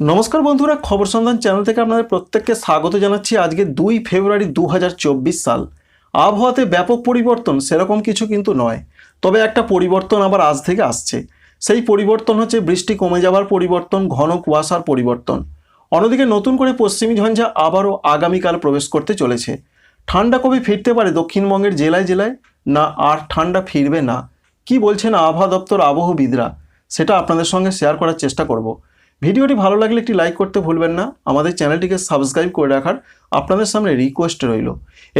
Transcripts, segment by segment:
নমস্কার বন্ধুরা, খবর সন্ধান চ্যানেল থেকে আপনাদের প্রত্যেককে স্বাগত জানাচ্ছি আজকে দুই ফেব্রুয়ারি দু হাজার চব্বিশ সাল। আবহাওয়াতে ব্যাপক পরিবর্তন সেরকম কিছু কিন্তু নয়, তবে একটা পরিবর্তন আবার আজ থেকে আসছে। সেই পরিবর্তন হচ্ছে বৃষ্টি কমে যাওয়ার পরিবর্তন, ঘন কুয়াশার পরিবর্তন। অন্যদিকে নতুন করে পশ্চিমী ঝঞ্ঝা আবারও আগামীকাল প্রবেশ করতে চলেছে। ঠান্ডা কবে ফিরতে পারে দক্ষিণবঙ্গের জেলায় জেলায়? না, আর ঠান্ডা ফিরবে না। কি বলছেন আবহাওয়া দপ্তর আবহবিদরা? সেটা আপনাদের সঙ্গে শেয়ার করার চেষ্টা করব। ভিডিওটি ভালো লাগলে একটি লাইক করতে ভুলবেন না। আমাদের চ্যানেলটিকে সাবস্ক্রাইব করে রাখার আপনাদের সামনে রিকোয়েস্ট রইল।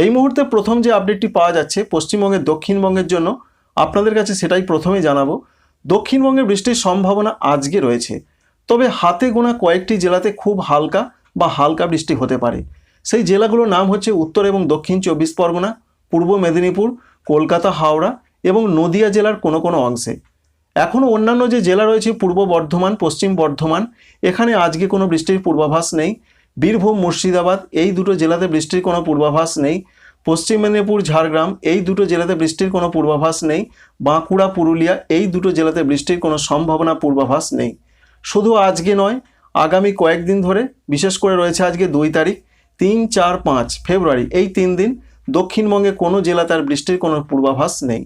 এই মুহূর্তে প্রথম যে আপডেটটি পাওয়া যাচ্ছে পশ্চিমবঙ্গের দক্ষিণবঙ্গের জন্য, আপনাদের কাছে সেটাই প্রথমেই জানাব। দক্ষিণবঙ্গে বৃষ্টির সম্ভাবনা আজকে রয়েছে। তবে হাতে গোনা কয়েকটি জেলাতে খুব হালকা বা হালকা বৃষ্টি হতে পারে। সেই জেলাগুলোর নাম হচ্ছে উত্তর এবং দক্ষিণ চব্বিশ পরগনা, পূর্ব মেদিনীপুর, কলকাতা, হাওড়া এবং নদিয়া জেলার কোনো কোনো অংশে। এখনও অন্যান্য যে জেলা রয়েছে, পূর্ব বর্ধমান, পশ্চিম বর্ধমান, এখানে আজকে কোনো বৃষ্টির পূর্বাভাস নেই। বীরভূম, মুর্শিদাবাদ, এই দুটো জেলাতে বৃষ্টির কোনো পূর্বাভাস নেই। পশ্চিম মেদিনীপুর, ঝাড়গ্রাম, এই দুটো জেলাতে বৃষ্টির কোনো পূর্বাভাস নেই। বাঁকুড়া, পুরুলিয়া, এই দুটো জেলাতে বৃষ্টির কোনো সম্ভাবনা পূর্বাভাস নেই। শুধু আজকে নয়, আগামী কয়েকদিন ধরে, বিশেষ করে রয়েছে আজকে দুই তারিখ, তিন, চার, পাঁচ ফেব্রুয়ারি, এই তিন দিন দক্ষিণবঙ্গে কোনো জেলাতে আর বৃষ্টির কোনো পূর্বাভাস নেই।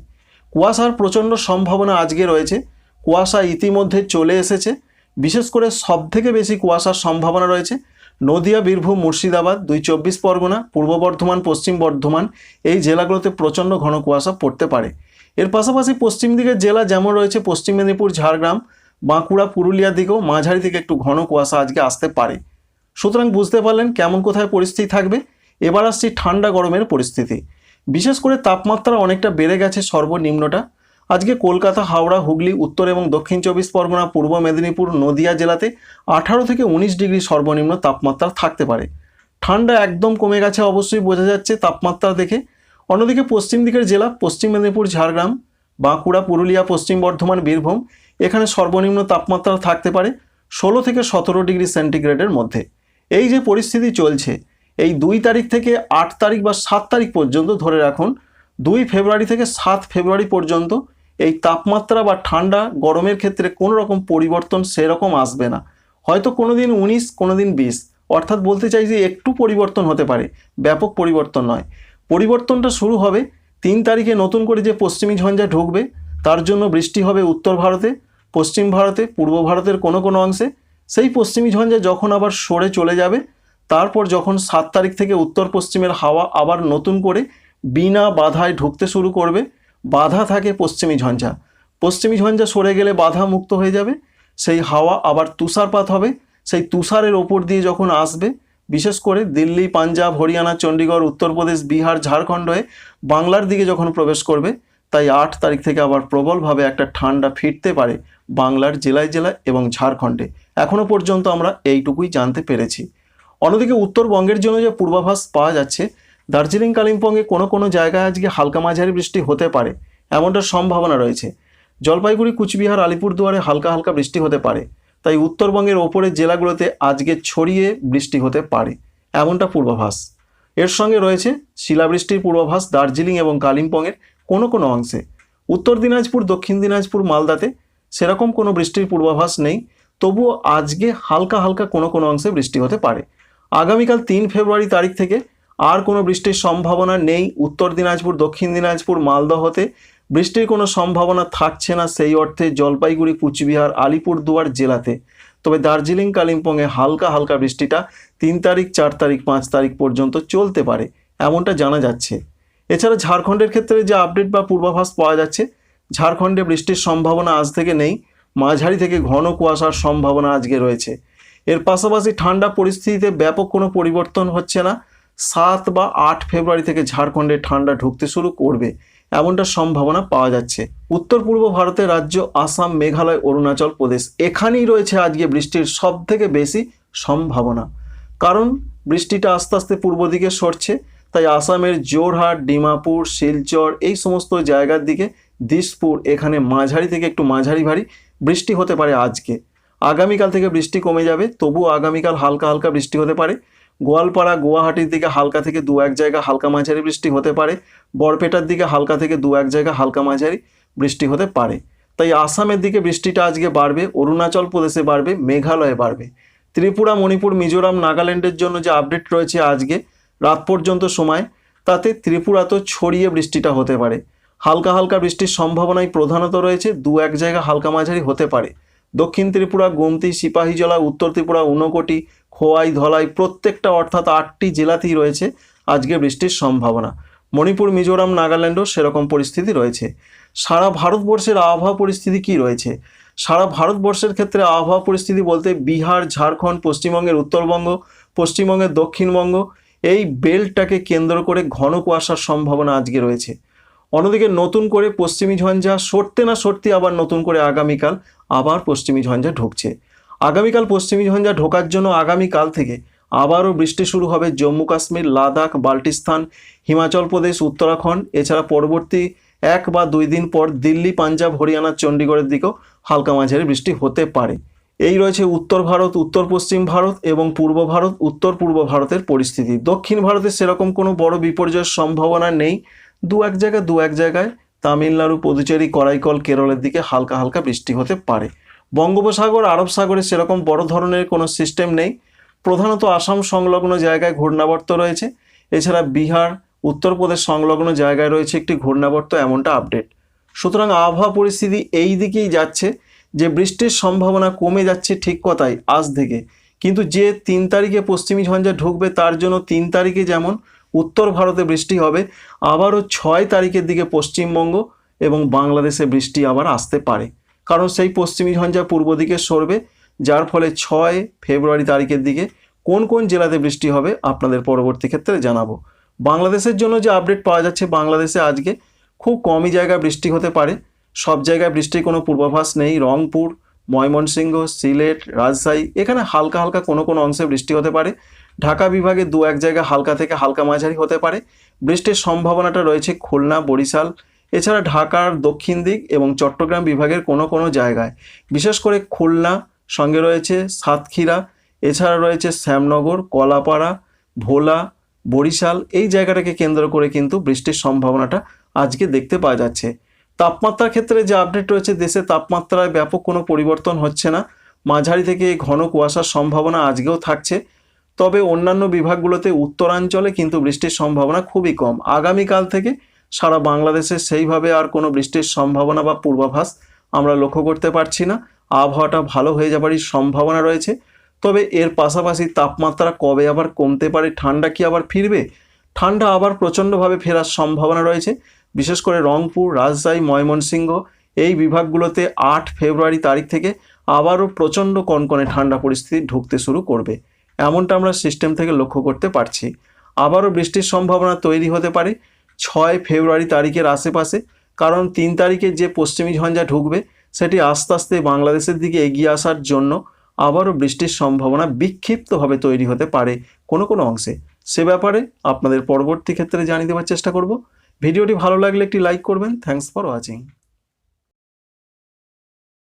কুয়াশার প্রচণ্ড সম্ভাবনা আজকে রয়েছে। কুয়াশা ইতিমধ্যে চলে এসেছে। বিশেষ করে সবথেকে বেশি কুয়াশার সম্ভাবনা রয়েছে। নদিয়া, বীরভূম, মুর্শিদাবাদ, দুই চব্বিশ পরগনা, পূর্ব বর্ধমান, পশ্চিম বর্ধমান এই জেলাগুলোতে প্রচণ্ড ঘন কুয়াশা পড়তে পারে। এর পাশাপাশি পশ্চিম দিকের জেলা যেমন রয়েছে, পশ্চিম মেদিনীপুর, ঝাড়গ্রাম, বাঁকুড়া পুরুলিয়ার দিকেও মাঝারি থেকে একটু ঘন কুয়াশা আজকে আসতে পারে। সুতরাং বুঝতে পারলেন কেমন কোথায় পরিস্থিতি থাকবে। এবার আসছি ঠান্ডা গরমের পরিস্থিতি। বিশেষ করে তাপমাত্রা অনেকটা বেড়ে গেছে সর্বনিম্নটা। আজকে কলকাতা, হাওড়া, হুগলি, উত্তর এবং দক্ষিণ চব্বিশ পরগনা, পূর্ব মেদিনীপুর, নদিয়া জেলাতে আঠারো থেকে উনিশ ডিগ্রি সর্বনিম্ন তাপমাত্রা থাকতে পারে। ঠান্ডা একদম কমে গেছে অবশ্যই বোঝা যাচ্ছে তাপমাত্রা দেখে। অন্যদিকে পশ্চিম দিকের জেলা পশ্চিম মেদিনীপুর, ঝাড়গ্রাম, বাঁকুড়া, পুরুলিয়া, পশ্চিম বর্ধমান, বীরভূম এখানে সর্বনিম্ন তাপমাত্রা থাকতে পারে ষোলো থেকে সতেরো ডিগ্রি সেন্টিগ্রেডের মধ্যে। এই যে পরিস্থিতি চলছে এই দুই তারিখ থেকে আট তারিখ বা সাত তারিখ পর্যন্ত ধরে রাখুন, দুই ফেব্রুয়ারি থেকে সাত ফেব্রুয়ারি পর্যন্ত এই তাপমাত্রা বা ঠান্ডা গরমের ক্ষেত্রে কোনো রকম পরিবর্তন সেরকম আসবে না। হয়তো কোনো দিন উনিশ কোনো দিন বিশ, অর্থাৎ বলতে চাই যে একটু পরিবর্তন হতে পারে, ব্যাপক পরিবর্তন নয়। পরিবর্তনটা শুরু হবে তিন তারিখে নতুন করে যে পশ্চিমী ঝঞ্ঝা ঢুকবে, তার জন্য বৃষ্টি হবে উত্তর ভারতে, পশ্চিম ভারতে, পূর্ব ভারতের কোনো কোনো অংশে। সেই পশ্চিমী ঝঞ্ঝা যখন আবার সরে চলে যাবে তারপর যখন সাত তারিখ থেকে উত্তর পশ্চিমের হাওয়া আবার নতুন করে বিনা বাধায় ঢুকতে শুরু করবে, বাধা থাকে পশ্চিমী ঝঞ্ঝা। পশ্চিমী ঝঞ্ঝা সরে গেলে বাধা মুক্ত হয়ে যাবে, সেই হাওয়া আবার তুষারপাত হবে, সেই তুষারের ওপর দিয়ে যখন আসবে, বিশেষ করে দিল্লি, পাঞ্জাব, হরিয়ানা, চণ্ডীগড়, উত্তরপ্রদেশ, বিহার ঝাড়খণ্ড হয়ে বাংলার দিকে যখন প্রবেশ করবে, তাই আট তারিখ থেকে আবার প্রবলভাবে একটা ঠান্ডা ফিরতে পারে বাংলার জেলায় জেলায় এবং ঝাড়খণ্ডে। এখনও পর্যন্ত আমরা এইটুকুই জানতে পেরেছি। অন্যদিকে উত্তরবঙ্গের জন্য যে পূর্বাভাস পাওয়া যাচ্ছে, দার্জিলিং কালিম্পংয়ে কোনো কোনো জায়গায় আজকে হালকা মাঝারি বৃষ্টি হতে পারে এমনটার সম্ভাবনা রয়েছে। জলপাইগুড়ি, কুচবিহার, আলিপুরদুয়ারে হালকা হালকা বৃষ্টি হতে পারে, তাই উত্তরবঙ্গের ওপরের জেলাগুলোতে আজকে ছড়িয়ে বৃষ্টি হতে পারে, এমনটা পূর্বাভাস। এর সঙ্গে রয়েছে শিলাবৃষ্টির পূর্বাভাস দার্জিলিং এবং কালিম্পংয়ের কোনো কোনো অংশে। উত্তর দিনাজপুর, দক্ষিণ দিনাজপুর, মালদাতে সেরকম কোনো বৃষ্টির পূর্বাভাস নেই, তবুও আজকে হালকা হালকা কোনো কোনো অংশে বৃষ্টি হতে পারে। আগামীকাল তিন ফেব্রুয়ারি তারিখ থেকে আর কোনো বৃষ্টির সম্ভাবনা নেই। উত্তর দিনাজপুর, দক্ষিণ দিনাজপুর মালদহতে বৃষ্টির কোনো সম্ভাবনা থাকছে না সেই অর্থে জলপাইগুড়ি, কুচবিহার, আলিপুরদুয়ার জেলাতে। তবে দার্জিলিং, কালিম্পংয়ে হালকা হালকা বৃষ্টিটা তিন তারিখ, চার তারিখ, পাঁচ তারিখ পর্যন্ত চলতে পারে, এমনটা জানা যাচ্ছে। এছাড়া ঝাড়খণ্ডের ক্ষেত্রে যে আপডেট বা পূর্বাভাস পাওয়া যাচ্ছে, ঝাড়খণ্ডে বৃষ্টির সম্ভাবনা আজ থেকে নেই। মাঝারি থেকে ঘন কুয়াশার সম্ভাবনা আজকে রয়েছে। এর পাশাপাশি ঠান্ডা পরিস্থিতিতে ব্যাপক কোনো পরিবর্তন হচ্ছে না। সাত বা আট ফেব্রুয়ারি থেকে ঝাড়খণ্ডে ঠান্ডা ঢুকতে শুরু করবে, এমনটা সম্ভাবনা পাওয়া যাচ্ছে। উত্তর পূর্ব ভারতের রাজ্য আসাম, মেঘালয়, অরুণাচল প্রদেশ, এখানেই রয়েছে আজকে বৃষ্টির সব থেকে বেশি সম্ভাবনা। কারণ বৃষ্টিটা আস্তে আস্তে পূর্ব দিকে সরছে, তাই আসামের জোরহাট ডিমাপুর, শিলচর এই সমস্ত জায়গার দিকে দিসপুর, এখানে মাঝারি থেকে একটু মাঝারি ভারী বৃষ্টি হতে পারে আজকে। আগামীকাল থেকে বৃষ্টি কমে যাবে, তবুও আগামীকাল হালকা হালকা বৃষ্টি হতে পারে। গোয়ালপাড়া, গুয়াহাটির দিকে হালকা থেকে দু এক জায়গা হালকা মাঝারি বৃষ্টি হতে পারে। বরপেটার দিকে হালকা থেকে দু এক জায়গা হালকা মাঝারি বৃষ্টি হতে পারে। তাই আসামের দিকে বৃষ্টিটা আজকে বাড়বে, অরুণাচল প্রদেশে বাড়বে, মেঘালয়ে বাড়বে। ত্রিপুরা, মণিপুর, মিজোরাম, নাগাল্যান্ডের জন্য যে আপডেট রয়েছে আজকে, রাত পর্যন্ত সময়, তাতে ত্রিপুরা তো ছড়িয়ে বৃষ্টিটা হতে পারে। হালকা হালকা বৃষ্টির সম্ভাবনাই প্রধানত রয়েছে, দু এক জায়গা হালকা মাঝারি হতে পারে। দক্ষিণ ত্রিপুরা, গোমতি সিপাহীজলা উত্তর ত্রিপুরা, ঊনকোটি, খোয়াই, ধলাই প্রত্যেকটা অর্থাৎ আটটি জেলাতেই রয়েছে আজকে বৃষ্টির সম্ভাবনা। মণিপুর, মিজোরাম, নাগাল্যান্ডও সেরকম পরিস্থিতি রয়েছে। সারা ভারতবর্ষের আবহাওয়া পরিস্থিতি কি রয়েছে? সারা ভারতবর্ষের ক্ষেত্রে আবহাওয়া পরিস্থিতি বলতে বিহার, ঝাড়খণ্ড, পশ্চিমবঙ্গের উত্তরবঙ্গ, পশ্চিমবঙ্গের দক্ষিণবঙ্গ, এই বেল্টটাকে কেন্দ্র করে ঘন কুয়াশার সম্ভাবনা আজকে রয়েছে। অন্যদিকে নতুন করে পশ্চিমী ঝঞ্ঝা সরতে না সরতে আবার নতুন করে আগামীকাল আবার পশ্চিমী ঝঞ্ঝা ঢুকছে। আগামীকাল পশ্চিমী ঝঞ্ঝা ঢোকার জন্য আগামীকাল থেকে আবারও বৃষ্টি শুরু হবে জম্মু কাশ্মীর, লাদাখ, বাল্টিস্তান, হিমাচল প্রদেশ, উত্তরাখণ্ড। এছাড়া পরবর্তী এক বা দুই দিন পর দিল্লি, পাঞ্জাব, হরিয়ানা, চণ্ডীগড়ের দিকেও হালকা মাঝারি বৃষ্টি হতে পারে। এই রয়েছে উত্তর ভারত, উত্তর পশ্চিম ভারত এবং পূর্ব ভারত, উত্তর পূর্ব ভারতের পরিস্থিতি। দক্ষিণ ভারতে সেরকম কোনো বড় বিপর্যয়ের সম্ভাবনা নেই। দু এক জায়গায়, দু এক জায়গায় তামিলনাড়ু, পুদুচেরি, করাইকল, কেরলের দিকে হালকা হালকা বৃষ্টি হতে পারে। বঙ্গোপসাগর, আরব সাগরে সেরকম বড় ধরনের কোনো সিস্টেম নেই। প্রধানত আসাম সংলগ্ন জায়গায় ঘূর্ণাবর্ত রয়েছে। এছাড়া বিহার, উত্তরপ্রদেশ সংলগ্ন জায়গায় রয়েছে একটি ঘূর্ণাবর্ত, এমনটা আপডেট। সুতরাং আবহাওয়া পরিস্থিতি এই দিকেই যাচ্ছে। যে বৃষ্টির সম্ভাবনা কমে যাচ্ছে ঠিক কথাই আজ থেকে। কিন্তু যে তিন তারিখে পশ্চিমী ঝঞ্ঝা ঢুকবে তার জন্য তিন তারিখে যেমন উত্তর ভারতে বৃষ্টি হবে, আবারও ছয় তারিখের দিকে পশ্চিমবঙ্গ এবং বাংলাদেশে বৃষ্টি আবার আসতে পারে। কারণ সেই পশ্চিমী ঝঞ্ঝা পূর্ব দিকে সরবে, যার ফলে ছয় ফেব্রুয়ারি তারিখের দিকে কোন কোন জেলাতে বৃষ্টি হবে আপনাদের পরবর্তী ক্ষেত্রে জানাব। বাংলাদেশের জন্য যে আপডেট পাওয়া যাচ্ছে, বাংলাদেশে আজকে খুব কমই জায়গায় বৃষ্টি হতে পারে। সব জায়গায় বৃষ্টির কোনো পূর্বাভাস নেই। রংপুর, ময়মনসিংহ, সিলেট, রাজশাহী, এখানে হালকা হালকা কোনো কোনো অংশে বৃষ্টি হতে পারে। ঢাকা বিভাগে দু এক জায়গায় হালকা থেকে হালকা মাঝারি হতে পারে। বৃষ্টির সম্ভাবনাটা রয়েছে খুলনা, বরিশাল, এছাড়া ঢাকার দক্ষিণ দিক এবং চট্টগ্রাম বিভাগের কোনো কোনো জায়গায়। বিশেষ করে খুলনা, সঙ্গে রয়েছে সাতক্ষীরা, এছাড়া রয়েছে শ্যামনগর, কলাপাড়া, ভোলা, বরিশাল। এই জায়গাটাকে কেন্দ্র করে কিন্তু বৃষ্টির সম্ভাবনাটা আজকে দেখতে পাওয়া যাচ্ছে। তাপমাত্রার ক্ষেত্রে যে আপডেট রয়েছে দেশে তাপমাত্রায় ব্যাপক কোনো পরিবর্তন হচ্ছে না। মাঝারি থেকে ঘন কুয়াশার সম্ভাবনা আজকেও থাকছে। তবে অন্যান্য বিভাগগুলোতে উত্তরাঞ্চলে কিন্তু বৃষ্টির সম্ভাবনা খুবই কম। আগামীকাল থেকে সারা বাংলাদেশে সেইভাবে আর কোনো বৃষ্টির সম্ভাবনা বা পূর্বাভাস আমরা লক্ষ্য করতে পারছি না। আবহাওয়াটা ভালো হয়ে যাবারই সম্ভাবনা রয়েছে। তবে এর পাশাপাশি তাপমাত্রা কবে আবার কমতে পারে, ঠান্ডা কি আবার ফিরবে? ঠান্ডা আবার প্রচণ্ডভাবে ফেরার সম্ভাবনা রয়েছে। বিশেষ করে রংপুর, রাজশাহী, ময়মনসিংহ, এই বিভাগগুলোতে আট ফেব্রুয়ারি তারিখ থেকে আবারও প্রচণ্ড কনকনে ঠান্ডা পরিস্থিতি ঢুকতে শুরু করবে। এমনটা আমরা সিস্টেম থেকে লক্ষ্য করতে পারছি। আবারও বৃষ্টির সম্ভাবনা তৈরি হতে পারে ছয় ফেব্রুয়ারি তারিখের আশেপাশে, কারণ তিন তারিখে যে পশ্চিমী ঝঞ্ঝা ঢুকবে, সেটি আস্তে আস্তে বাংলাদেশের দিকে এগিয়ে আসার জন্য আবারও বৃষ্টির সম্ভাবনা বিক্ষিপ্তভাবে তৈরি হতে পারে কোনো কোনো অংশে। সে ব্যাপারে আপনাদের পরবর্তী ক্ষেত্রে জানিয়ে দেওয়ার চেষ্টা করব। ভিডিওটি ভালো লাগলে একটি লাইক করবেন। Thanks for watching